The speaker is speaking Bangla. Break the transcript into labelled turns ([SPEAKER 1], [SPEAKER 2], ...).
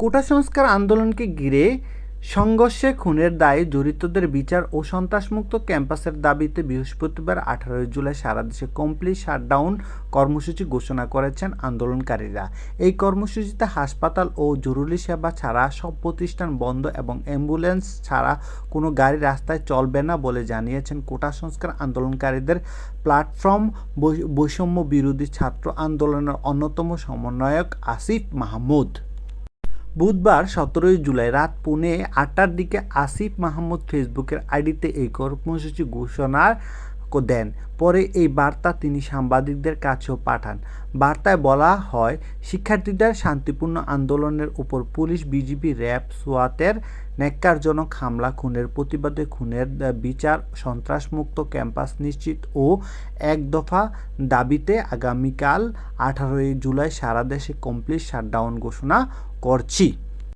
[SPEAKER 1] কোটা সংস্কার আন্দোলনকে ঘিরে সংঘর্ষে খুনের দায়ে জড়িতদের বিচার ও সন্ত্রাসমুক্ত ক্যাম্পাসের দাবিতে বৃহস্পতিবার আঠারোই জুলাই সারা দেশে কমপ্লিট শাটডাউন কর্মসূচি ঘোষণা করেছেন আন্দোলনকারীরা। এই কর্মসূচিতে হাসপাতাল ও জরুরি সেবা ছাড়া সব প্রতিষ্ঠান বন্ধ এবং অ্যাম্বুলেন্স ছাড়া কোনো গাড়ি রাস্তায় চলবে না বলে জানিয়েছেন কোটা সংস্কার আন্দোলনকারীদের প্ল্যাটফর্ম বৈষম্য বিরোধী ছাত্র আন্দোলনের অন্যতম সমন্বয়ক আসিফ মাহমুদ। বুধবার সতেরোই জুলাই রাত পুনে আটটার দিকে আসিফ মাহমুদ ফেসবুকের আইডিতে এই কর্মসূচি ঘোষণা ক- দেন। পরে এই বার্তা তিনি সাংবাদিকদের কাছেও পাঠান। বার্তায় বলা হয়, শিক্ষার্থীদের শান্তিপূর্ণ আন্দোলনের উপর পুলিশ, বিজিবি, র্যাব, সোয়াতের ন্যাক্কারজনক হামলা, খুনের প্রতিবাদে খুনের বিচার, সন্ত্রাসমুক্ত ক্যাম্পাস নিশ্চিত ও এক দফা দাবিতে আগামীকাল আঠারোই জুলাই সারা দেশে কমপ্লিট শাটডাউন ঘোষণা করছি।